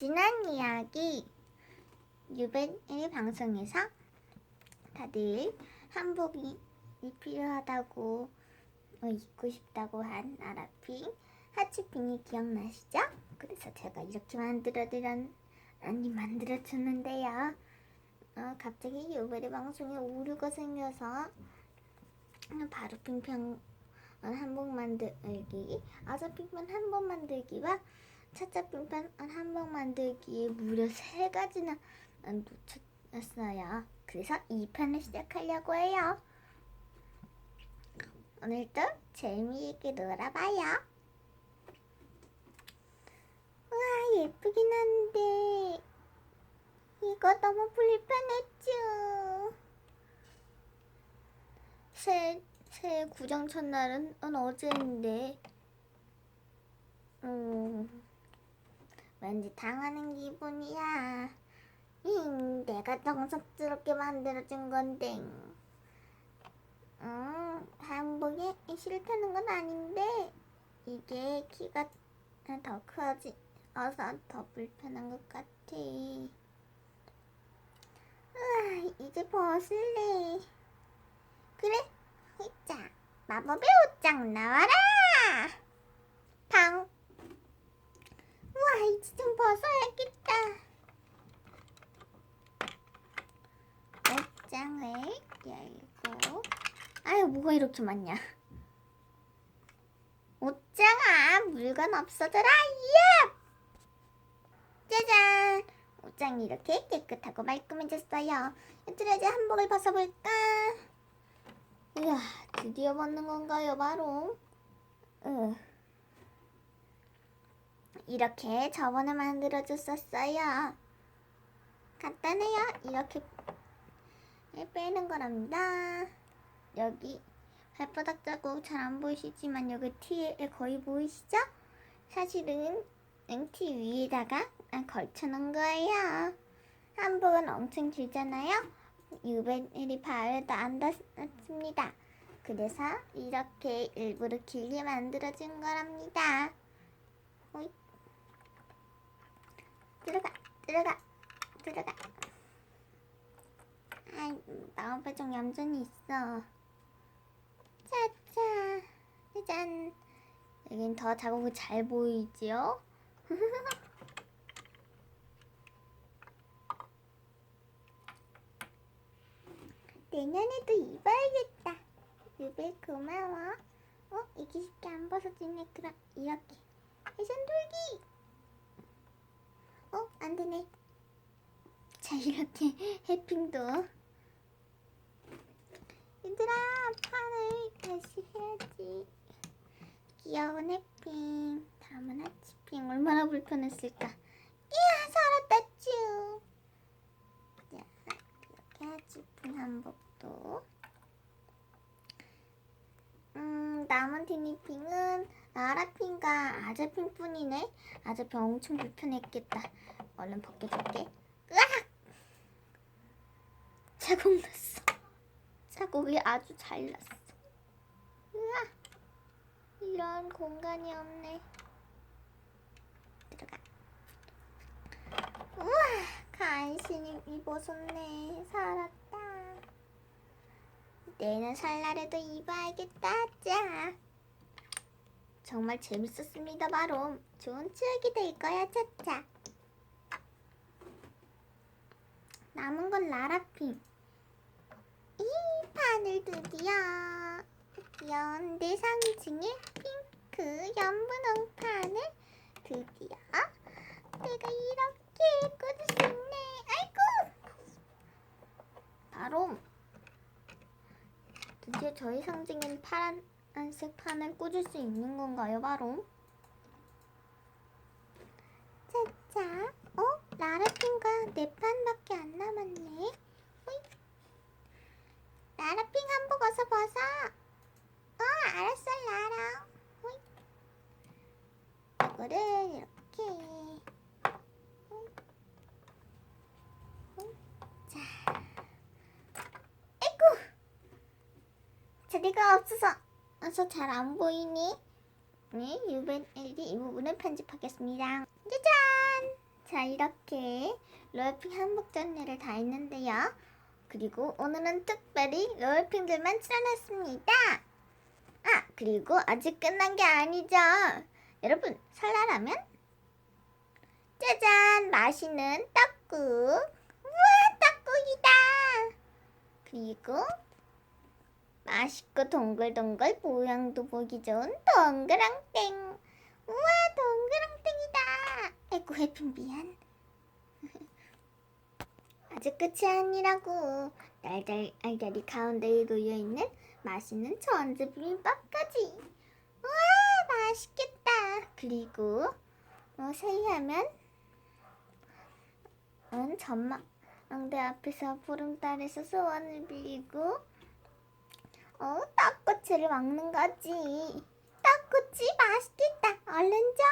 지난 이야기 유벤의 방송에서 다들 한복이 필요하다고 어, 입고 싶다고 한 아라핑 하치핑이 기억나시죠? 그래서 제가 이렇게 만들어드렸 아니 만들어줬는데요. 어, 갑자기 유벤의 방송에 오류가 생겨서 바로 핑평 한복 만들기 아자핑판 한복 만들기와 차차핑판 한복 만들기에 무려 세 가지나 놓쳤어요. 그래서 이 판을 시작하려고 해요. 오늘도 재미있게 놀아봐요. 우와 예쁘긴 한데 이거 너무 불편했죠. 새, 새 구정 첫날은 어제인데 음, 왠지 당하는 기분이야. 잉, 내가 정성스럽게 만들어준 건데. 음, 한복이 싫다는 건 아닌데 이게 키가 더 커지 어서 더 불편한 것 같아. 으아, 이제 벗을래. 그래, 자, 마법의 옷장 나와라. 방. 우와, 이제 좀 벗어야겠다. 옷장을 열고. 아유, 뭐가 이렇게 많냐. 옷장아, 물건 없어져라, 예! 짜잔! 옷장이 이렇게 깨끗하고 말끔해졌어요. 얘들아, 이제 한복을 벗어볼까? 이야, 드디어 벗는 건가요, 바로? 으. 이렇게 저번에 만들어줬었어요. 간단해요. 이렇게 빼는 거랍니다. 여기 발바닥 자국 잘 안 보이시지만 여기 티에 거의 보이시죠? 사실은 티 위에다가 걸쳐놓은 거예요. 한복은 엄청 길잖아요. 유벤일이 발에도 안 닿습니다. 그래서 이렇게 일부러 길게 만들어준 거랍니다. 오이. 들어가, 들어가, 들어가. 아, 마음에 좀 얌전히 있어. 짜짜, 짜잔. 여긴 더 자국이 잘 보이지요? 내년에도 입어야겠다. 유배 고마워. 어? 이게 쉽게 안 벗어지네. 그럼 이렇게. 해선 돌기. 어? 안 되네. 자, 이렇게 해핑도. 얘들아, 판을 다시 해야지. 귀여운 해핑. 다음은 하치핑. 얼마나 불편했을까. 이야, 살았다, 쭈. 자, 이렇게 하치핑 한복도. 음, 남은 티니핑은 나라핑과 아자핑뿐이네. 아자핑 엄청 불편했겠다. 얼른 벗겨줄게. 으악! 자국 났어. 자국이 아주 잘 났어. 으악! 이런 공간이 없네. 들어가. 우와! 간신히 입어줬네. 살았다. 내년 설날에도 입어야겠다. 짜. 정말 재밌었습니다, 바로. 좋은 추억이 될 거야, 차차. 남은 건 라라핑. 이 판을 드디어 내 상징의 핑크 연분홍 판을 드디어 내가 이렇게 꽂을 수 있네. 아이고! 바로 드디어 저희 상징인 파란색 판을 꽂을 수 있는 건가요, 바로? 짜짜, 어? 라라핑과 네 판밖에 안 남았네. 호이. 라라 핑 한복 어서 벗어. 어, 알았어, 라라. 이거를 이렇게. 자, 아이고. 자리가 없어서 어서 잘안 보이니? 네, 유벤 LED 이 부분을 편집하겠습니다. 짜잔! 자, 이렇게 롤핑 한복 전례를 다 했는데요. 그리고 오늘은 특별히 롤핑들만 출연했습니다. 아, 그리고 아직 끝난 게 아니죠. 여러분, 설날하면 짜잔! 맛있는 떡국. 우와, 떡국이다! 그리고 맛있고 동글동글 모양도 보기 좋은 동그랑땡. 우와, 동그랑땡이다. 아이고, 해핑 미안. 아직 끝이 아니라고. 날달 알갈이 가운데에 놓여 있는 맛있는 전주 비빔밥까지. 우와, 맛있겠다. 그리고 어, 세이하면 은 전망대 앞에서 보름달에서 소원을 빌리고 어, 떡꼬치를 먹는 거지. 떡꼬치 맛있겠다. 얼른 줘.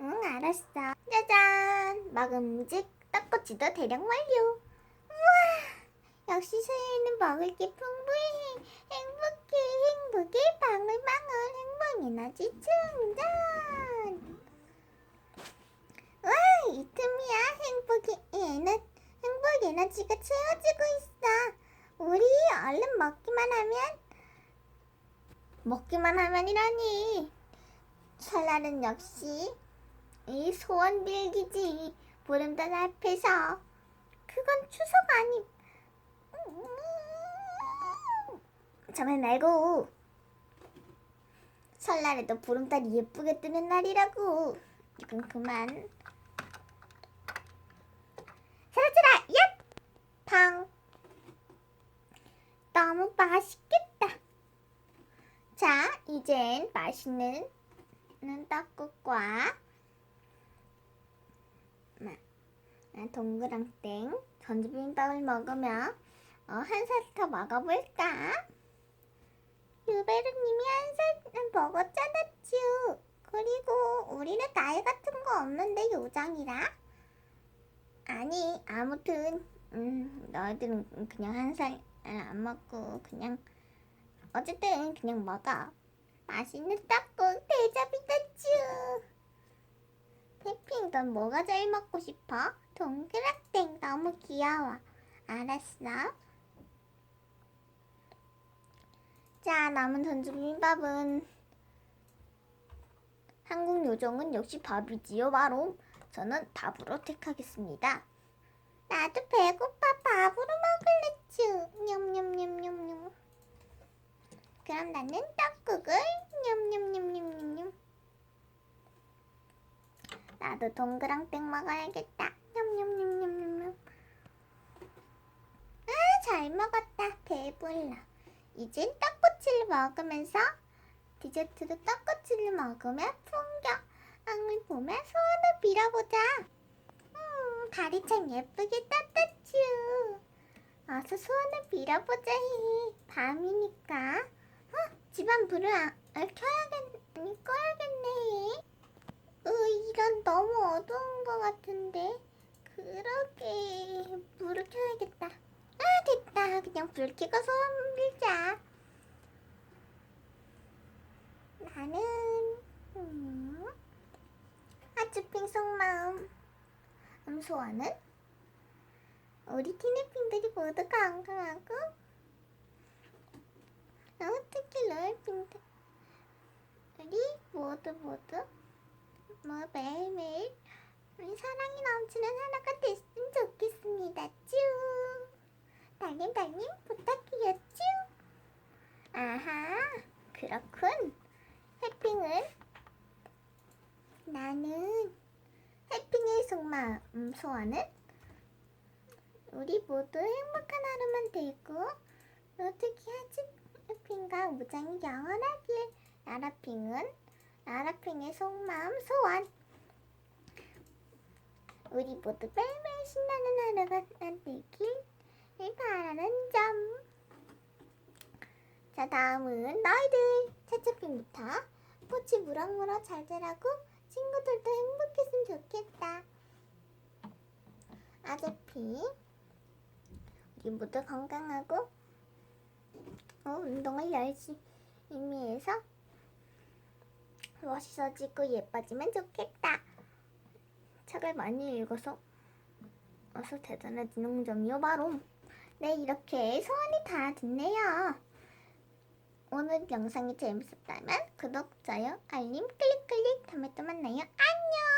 응, 알았어. 짜잔. 먹음직 떡꼬치도 대량 완료. 우와, 역시 새해에는 먹을 게 풍부해. 행복해, 행복해, 방울방울, 행복 에너지 충전. 와, 이 틈이야. 행복의 에너, 행복 에너지가 채워지고 있어. 우리 얼른 먹기만 하면 먹기만 하면이라니 설날은 역시 이 소원 빌기지 보름달 앞에서 그건 추석 아니 정말 말고. 설날에도 보름달이 예쁘게 뜨는 날이라고. 이건 그만. 사라져라 얍! 팡 너무 맛있겠다. 자, 이젠 맛있는 떡국과 마- 아, 동그랑땡 전주비빔밥을 먹으며 어, 한살더 먹어볼까? 유베르님이 한살 먹었잖아, 쭈. 그리고 우리는 나이 같은 거 없는데 요정이라? 아니, 아무튼 음, 너희들은 그냥 한 살 안 먹고 그냥 어쨌든 그냥 먹어. 맛있는 떡국 대접이다 쭈. 페핑 넌 뭐가 제일 먹고 싶어? 동그랗땡 너무 귀여워. 알았어. 자 남은 전주 비빔밥은 한국 요정은 역시 밥이지요 바로. 저는 밥으로 택하겠습니다. 나도 배고파 밥으로 먹을래 쭈 냠냠냠냠냠 그럼 나는 떡국을 냠냠냠냠냠 나도 동그랑땡 먹어야겠다 냠냠냠냠냠 아 잘 먹었다 배불러 이젠 떡꼬치를 먹으면서 디저트로 떡꼬치를 먹으며 풍경을 보며 소원을 빌어보자 음, 달이 참 예쁘게 떴다쭈. 어서 소원을 빌어보자. 히. 밤이니까. 어, 집안 불을 아, 아, 켜야겠, 꺼야겠네. 으, 이런 너무 어두운 것 같은데. 그러게. 불을 켜야겠다. 아, 됐다. 그냥 불 켜고 소원 빌자. 나는, 음, 아주핑 속마음. 음소와는 우리 티네핑들이 모두 건강하고 어, 특히 롤핑들 우리 모두 모두 뭐 매일매일 우리 사랑이 넘치는 하나가 됐으면 좋겠습니다. 쭈 달님 달님 부탁해요. 쭈 아하 그렇군. 해핑을 나는 해핑의 속마 음 소원은? 우리 모두 행복한 하루만 되고 어떻게 하지? 해핑과 무장이 영원하길. 나라핑은 나라핑의 속마음 소원 우리 모두 매일매일 신나는 하루가 되길 바라는 점. 자 다음은 너희들 채채핑부터 포치 무럭무럭 잘 자라고 친구들도 행복했으면 좋겠다. 아재피 우리 모두 건강하고 어, 운동을 열심히 해서 멋있어지고 예뻐지면 좋겠다. 책을 많이 읽어서 어서 대단해지는 점이요 바로 네 이렇게 소원이 다 됐네요. 오늘 영상이 재밌었다면 구독, 좋아요, 알림 클릭 클릭 다음에 또 만나요. 안녕